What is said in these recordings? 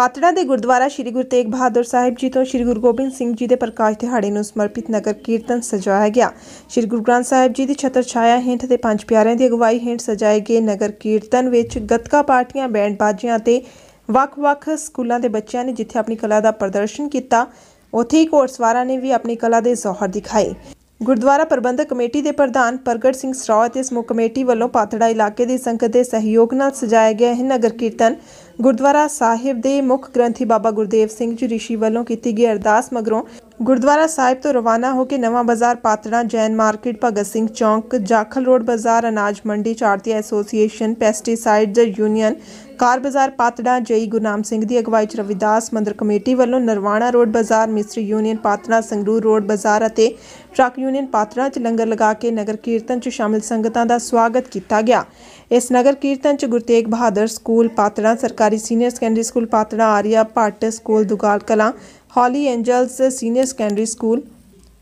ਪਾਤੜਾ ਦੇ ਗੁਰਦੁਆਰਾ ਸ੍ਰੀ ਗੁਰੂ ਤੇਗ ਬਹਾਦਰ ਸਾਹਿਬ ਜੀ ਤੋਂ ਸ੍ਰੀ ਗੁਰੂ ਗੋਬਿੰਦ ਸਿੰਘ ਜੀ ਦੇ ਪ੍ਰਕਾਸ਼ ਦਿਹਾੜੇ ਨੂੰ ਸਮਰਪਿਤ ਨਗਰ ਕੀਰਤਨ ਸਜਾਇਆ ਗਿਆ। ਸ੍ਰੀ ਗੁਰੂ ਗ੍ਰੰਥ ਸਾਹਿਬ ਜੀ ਦੀ ਛਤਰ ਛਾਇਆ ਹੇਠ ਤੇ ਪੰਜ ਪਿਆਰਿਆਂ ਦੀ ਅਗਵਾਈ ਹੇਠ ਸਜਾਏ ਗਏ ਨਗਰ ਕੀਰਤਨ ਵਿੱਚ ਗੱਤਕਾ ਪਾਰਟੀਆਂ ਬੈਂਡ ਬਾਜੀਆਂ ਅਤੇ ਵੱਖ-ਵੱਖ ਸਕੂਲਾਂ ਦੇ ਬੱਚਿਆਂ ਨੇ ਜਿੱਥੇ ਆਪਣੀ ਕਲਾ ਦਾ ਪ੍ਰਦਰਸ਼ਨ ਕੀਤਾ, ਉੱਥੇ ਹੀ ਘੋੜਸਵਾਰਾਂ ਨੇ ਵੀ ਆਪਣੀ ਕਲਾ ਦੇ ਜ਼ੋਹਰ ਦਿਖਾਏ। ਗੁਰਦੁਆਰਾ ਪ੍ਰਬੰਧਕ ਕਮੇਟੀ ਦੇ ਪ੍ਰਧਾਨ ਪ੍ਰਗਟ ਸਿੰਘ ਸਰਾਓ ਅਤੇ ਸਮੂਹ ਕਮੇਟੀ ਵੱਲੋਂ ਪਾਤੜਾ ਇਲਾਕੇ ਦੀ ਸੰਗਤ ਦੇ ਸਹਿਯੋਗ ਨਾਲ ਸਜਾਇਆ ਗਿਆ ਇਹ ਨਗਰ ਕੀਰਤਨ ਗੁਰਦੁਆਰਾ ਸਾਹਿਬ ਦੇ ਮੁੱਖ ਗ੍ਰੰਥੀ ਬਾਬਾ ਗੁਰਦੇਵ ਸਿੰਘ ਜੀ ਰਿਸ਼ੀ ਵੱਲੋਂ ਕੀਤੀ ਗਈ ਅਰਦਾਸ ਮਗਰੋਂ ਗੁਰਦੁਆਰਾ ਸਾਹਿਬ ਤੋਂ ਰਵਾਨਾ ਹੋ ਕੇ ਨਵਾਂ ਬਾਜ਼ਾਰ ਪਾਤੜਾ, ਜੈਨ ਮਾਰਕੀਟ, ਭਗਤ ਸਿੰਘ ਚੌਂਕ, ਜਾਖਲ ਰੋਡ ਬਾਜ਼ਾਰ, ਅਨਾਜ ਮੰਡੀ ਚਾਰਤੀ ਐਸੋਸੀਏਸ਼ਨ ਪੈਸਟੀਸਾਈਡਜ਼ ਯੂਨੀਅਨ, ਕਾਰ ਬਾਜ਼ਾਰ ਪਾਤੜਾ ਜਈ ਗੁਰਨਾਮ ਸਿੰਘ ਦੀ ਅਗਵਾਈ ਚ ਰਵਿਦਾਸ ਮੰਦਰ ਕਮੇਟੀ ਵੱਲੋਂ ਨਰਵਾਣਾ ਰੋਡ ਬਾਜ਼ਾਰ ਮਿਸਟਰੀ ਯੂਨੀਅਨ ਪਾਤੜਾ, ਸੰਗਰੂਰ ਰੋਡ ਬਾਜ਼ਾਰ ਅਤੇ ਟਰੱਕ ਯੂਨੀਅਨ ਪਾਤੜਾ ਚ ਲੰਗਰ ਲਗਾ ਕੇ ਨਗਰ ਕੀਰਤਨ ਚ ਸ਼ਾਮਿਲ ਸੰਗਤਾਂ ਦਾ ਸਵਾਗਤ ਕੀਤਾ ਗਿਆ। ਇਸ ਨਗਰ ਕੀਰਤਨ ਚ ਗੁਰੂ ਤੇਗ ਬਹਾਦਰ ਸਕੂਲ, ਪਾਤੜਾ, ਸਰਕਾਰੀ senior secondary school Patran, Arya, Bhatt school, Dugal Kalan, holy angels senior secondary school,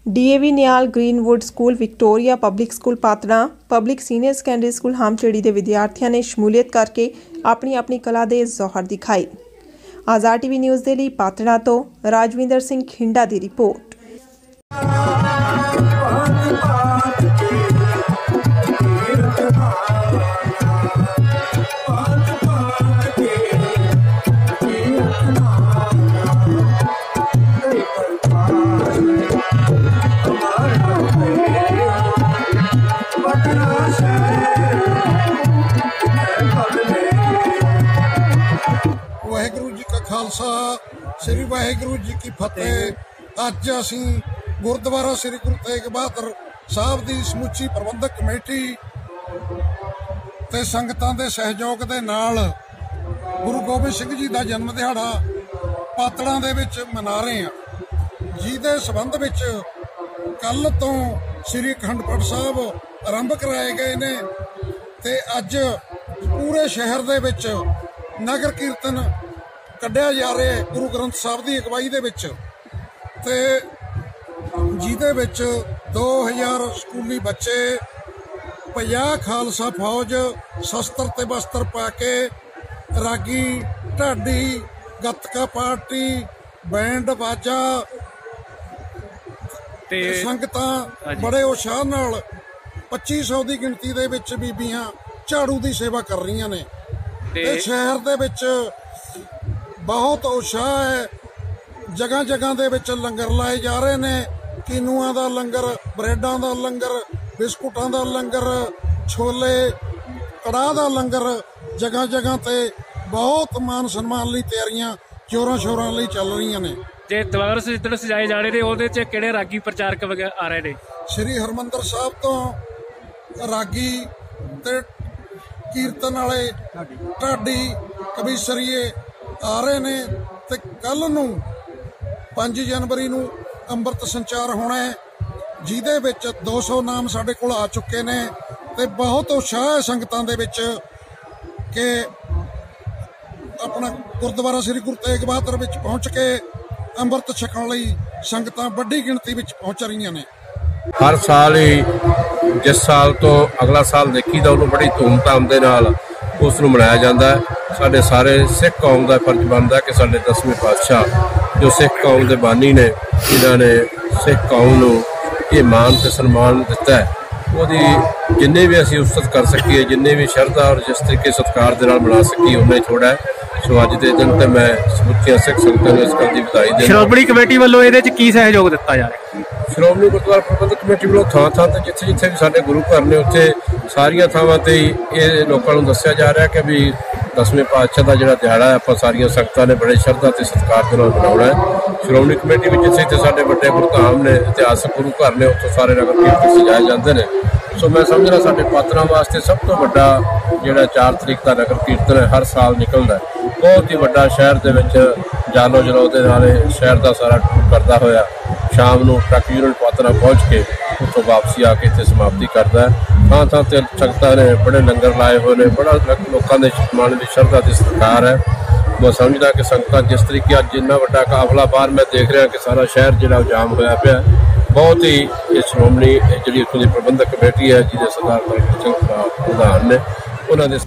DAV Nial Greenwood school, Victoria public school Patran, public senior secondary school Hamcheri ਦੇ ਵਿਦਿਆਰਥੀਆਂ ਨੇ ਸ਼ਮੂਲੀਅਤ ਕਰਕੇ ਆਪਣੀ ਆਪਣੀ ਕਲਾ ਦੇ ਜ਼ੋਹਰ ਦਿਖਾਏ। ਆਜ਼ਾਦ ਟੀਵੀ ਨਿਊਜ਼ ਦੇ ਲਈ ਪਾਤੜਾ ਤੋਂ ਰਾਜਵਿੰਦਰ ਸਿੰਘ ਖਿੰਡਾ ਦੀ ਰਿਪੋਰਟ। ਖਾਲਸਾ। ਸ੍ਰੀ ਵਾਹਿਗੁਰੂ ਜੀ ਕੀ ਫਤਿਹ। ਅੱਜ ਅਸੀਂ ਗੁਰਦੁਆਰਾ ਸ੍ਰੀ ਗੁਰੂ ਤੇਗ ਬਹਾਦਰ ਸਾਹਿਬ ਦੀ ਸਮੁੱਚੀ ਪ੍ਰਬੰਧਕ ਕਮੇਟੀ ਤੇ ਸੰਗਤਾਂ ਦੇ ਸਹਿਯੋਗ ਦੇ ਨਾਲ ਗੁਰੂ ਗੋਬਿੰਦ ਸਿੰਘ ਜੀ ਦਾ ਜਨਮ ਦਿਹਾੜਾ ਪਾਤੜਾਂ ਦੇ ਵਿੱਚ ਮਨਾ ਰਹੇ ਹਾਂ। ਜਿਹਦੇ ਸਬੰਧ ਵਿੱਚ ਕੱਲ ਤੋਂ ਸ੍ਰੀ ਅਖੰਡ ਸਾਹਿਬ ਆਰੰਭ ਕਰਾਏ ਗਏ ਨੇ ਤੇ ਅੱਜ ਪੂਰੇ ਸ਼ਹਿਰ ਦੇ ਵਿੱਚ ਨਗਰ ਕੀਰਤਨ ਕੱਢਿਆ ਜਾ ਰਿਹਾ ਹੈ ਗੁਰੂ ਗ੍ਰੰਥ ਸਾਹਿਬ ਦੀ ਅਗਵਾਈ ਦੇ ਵਿੱਚ ਤੇ ਜਿਹਦੇ ਵਿੱਚ 2000 ਸਕੂਲੀ ਬੱਚੇ 50 ਖਾਲਸਾ ਫੌਜ ਸ਼ਸਤਰ ਤੇ ਬਸਤਰ ਪਾ ਕੇ ਰਾਗੀ ਢਾਡੀ ਗੱਤਕਾ ਪਾਰਟੀ ਬੈਂਡ ਬਾਜਾ ਤੇ ਸੰਗਤਾਂ। ਬੜੇ ਉਤਸ਼ਾਹ ਨਾਲ 2500 ਦੀ ਗਿਣਤੀ ਦੇ ਵਿੱਚ ਬੀਬੀਆਂ ਝਾੜੂ ਦੀ ਸੇਵਾ ਕਰ ਰਹੀਆਂ ਨੇ ਤੇ ਸ਼ਹਿਰ ਦੇ ਵਿੱਚ ਬਹੁਤ ਉਤਸ਼ਾਹ ਹੈ। ਜਗ੍ਹਾ ਜਗ੍ਹਾ ਦੇ ਵਿੱਚ ਲੰਗਰ ਲਾਏ ਜਾ ਰਹੇ ਨੇ। ਕੀਨੂਆਂ ਦਾ ਲੰਗਰ ਬ੍ਰੈਡਾਂ ਦਾ ਲੰਗਰ ਬਿਸਕੁਟਾਂ ਦਾ ਲੰਗਰ ਛੋਲੇ ਕੜਾਹ ਦਾ ਲੰਗਰ ਜਗ੍ਹਾ ਜਗ੍ਹਾ ਤੇ ਬਹੁਤ ਮਾਨ ਸਨਮਾਨ ਲਈ ਤਿਆਰੀਆਂ ਜੋਰਾਂ ਸ਼ੋਰਾਂ ਲਈ ਚੱਲ ਰਹੀਆਂ ਨੇ। ਜੇ ਦੁਆਰਾ ਜਿੱਦਣ ਸਜਾਏ ਜਾਣੇ ਨੇ ਉਹਦੇ ਚ ਕਿਹੜੇ ਰਾਗੀ ਪ੍ਰਚਾਰਕ ਵਗੈਰਾ ਆ ਰਹੇ ਨੇ? ਸ੍ਰੀ ਹਰਮੰਦਰ ਸਾਹਿਬ ਤੋਂ ਰਾਗੀ ਤੇ ਕੀਰਤਨ ਵਾਲੇ ਢਾਡੀ ਕਬੀਸਰੀਏ ਆ ਰਹੇ ਨੇ ਤੇ ਕੱਲ ਨੂੰ 5 ਜਨਵਰੀ ਨੂੰ ਅੰਮ੍ਰਿਤ ਸੰਚਾਰ ਹੋਣਾ ਹੈ, ਜਿਹਦੇ ਵਿੱਚ 200 ਨਾਮ ਸਾਡੇ ਕੋਲ ਆ ਚੁੱਕੇ ਨੇ ਤੇ ਬਹੁਤ ਉਤਸ਼ਾਹ ਹੈ ਸੰਗਤਾਂ ਦੇ ਵਿੱਚ ਕਿ ਆਪਣਾ ਗੁਰਦੁਆਰਾ ਸ੍ਰੀ ਗੁਰੂ ਤੇਗ ਬਹਾਦਰ ਵਿੱਚ ਪਹੁੰਚ ਕੇ ਅੰਮ੍ਰਿਤ ਛਕਣ ਲਈ ਸੰਗਤਾਂ ਵੱਡੀ ਗਿਣਤੀ ਵਿੱਚ ਪਹੁੰਚ ਰਹੀਆਂ ਨੇ। ਹਰ ਸਾਲ ਹੀ, ਜਿਸ ਸਾਲ ਤੋਂ ਅਗਲਾ ਸਾਲ ਦੇਖੀਦਾ ਉਹਨੂੰ ਬੜੀ ਧੂਮਧਾਮ ਦੇ ਨਾਲ ਉਸ ਨੂੰ ਮਨਾਇਆ ਜਾਂਦਾ ਹੈ। ਸਾਡੇ ਸਾਰੇ ਸਿੱਖ ਕੌਮ ਦਾ ਫਰਜ਼ ਬਣਦਾ ਕਿ ਸਾਡੇ ਦਸਵੇਂ ਪਾਤਸ਼ਾਹ ਜੋ ਸਿੱਖ ਕੌਮ ਦੇ ਬਾਨੀ ਨੇ ਜਿਨ੍ਹਾਂ ਨੇ ਸਿੱਖ ਕੌਮ ਨੂੰ ਇਹ ਮਾਣ ਤੇ ਸਨਮਾਨ ਦਿੱਤਾ ਹੈ ਉਹਦੀ ਜਿੰਨੇ ਵੀ ਅਸੀਂ ਉਸਤਤ ਕਰ ਸਕੀਏ ਜਿੰਨੇ ਵੀ ਸ਼ਰਧਾ ਔਰ ਜਿਸ ਤਰੀਕੇ ਸਤਿਕਾਰ ਦੇ ਨਾਲ ਮਨਾ ਸਕੀਏ ਹੀ ਥੋੜਾ ਸੋ ਅੱਜ ਦੇ ਦਿਨ ਤੇ ਮੈਂ ਸਮੁੱਚੀਆਂ ਸਿੱਖ ਸੰਗਤਾਂ ਨੂੰ ਇਸ ਗੱਲ ਦੀ ਵਧਾਈ ਦਿੰਦਾ ਸ਼੍ਰੋਮਣੀ ਕਮੇਟੀ ਵੱਲੋਂ ਇਹਦੇ ਚ ਕੀ ਸਹਿਯੋਗ ਦਿੱਤਾ ਜਾ ਰਿਹਾ? ਸ਼੍ਰੋਮਣੀ ਗੁਰਦੁਆਰਾ ਪ੍ਰਬੰਧਕ ਕਮੇਟੀ ਵੱਲੋਂ ਥਾਂ ਥਾਂ ਤੇ ਜਿੱਥੇ ਜਿੱਥੇ ਵੀ ਸਾਡੇ ਗੁਰੂ ਘਰ ਨੇ ਉੱਥੇ ਸਾਰੀਆਂ ਥਾਵਾਂ ਤੇ ਇਹ ਲੋਕਾਂ ਨੂੰ ਦੱਸਿਆ ਜਾ ਰਿਹਾ ਕਿ ਵੀ ਦਸਵੇਂ ਪਾਤਸ਼ਾਹ ਦਾ ਜਿਹੜਾ ਦਿਹਾੜਾ ਹੈ, ਆਪਾਂ ਸਾਰੀਆਂ ਸੰਗਤਾਂ ਨੇ ਬੜੇ ਸ਼ਰਧਾ ਤੇ ਸਤਿਕਾਰ ਦੇ ਨਾਲ ਮਨਾਉਣਾ ਹੈ। ਸ਼੍ਰੋਮਣੀ ਕਮੇਟੀ ਵਿੱਚ ਜਿੱਥੇ ਜਿੱਥੇ ਸਾਡੇ ਵੱਡੇ ਗੁਰਧਾਮ ਨੇ, ਇਤਿਹਾਸਕ ਗੁਰੂ ਘਰ ਨੇ, ਉੱਥੋਂ ਸਾਰੇ ਨਗਰ ਕੀਰਤਨ ਸਜਾਏ ਜਾਂਦੇ ਨੇ। ਸੋ ਮੈਂ ਸਮਝਦਾ ਸਾਡੇ ਪਾਤਰਾਂ ਵਾਸਤੇ ਸਭ ਤੋਂ ਵੱਡਾ ਜਿਹੜਾ 4 ਤਰੀਕ ਦਾ ਨਗਰ ਕੀਰਤਨ ਹਰ ਸਾਲ ਨਿਕਲਦਾ ਬਹੁਤ ਹੀ ਵੱਡਾ ਸ਼ਹਿਰ ਦੇ ਵਿੱਚ ਜਾਨੋ ਜਲੋ ਦੇ ਨਾਲੇ ਸ਼ਹਿਰ ਦਾ ਸਾਰਾ ਟੂਰ ਕਰਦਾ ਹੋਇਆ। ਸ਼ਾਮ ਨੂੰ ਟਰੱਕ ਯੂਨਿਟ ਪਾਤਰਾ ਪਹੁੰਚ ਕੇ ਉੱਥੋਂ ਵਾਪਸੀ ਆ ਕੇ ਇੱਥੇ ਸਮਾਪਤੀ ਕਰਦਾ ਹੈ। ਥਾਂ ਥਾਂ ਤੇ ਸੰਗਤਾਂ ਨੇ ਬੜੇ ਲੰਗਰ ਲਾਏ ਹੋਏ ਨੇ, ਬੜਾ ਲੋਕਾਂ ਦੇ ਮਨ ਦੀ ਸ਼ਰਧਾ ਤੇ ਸਤਿਕਾਰ ਹੈ। ਮੈਂ ਸਮਝਦਾ ਕਿ ਸੰਗਤਾਂ ਜਿਸ ਤਰੀਕੇ ਅੱਜ ਇੰਨਾ ਵੱਡਾ ਕਾਫਲਾ ਬਾਹਰ ਮੈਂ ਦੇਖ ਰਿਹਾ ਕਿ ਸਾਰਾ ਸ਼ਹਿਰ ਜਿਹੜਾ ਉਹ ਜਾਮ ਹੋਇਆ ਪਿਆ ਬਹੁਤ ਹੀ ਇਹ ਸ਼੍ਰੋਮਣੀ ਜਿਹੜੀ ਉੱਥੋਂ ਦੀ ਪ੍ਰਬੰਧਕ ਕਮੇਟੀ ਹੈ, ਜਿਹਦੇ ਸਰਦਾਰ ਪ੍ਰਗਟ ਸਿੰਘ ਪ੍ਰਧਾਨ ਨੇ, ਉਹਨਾਂ ਦੇ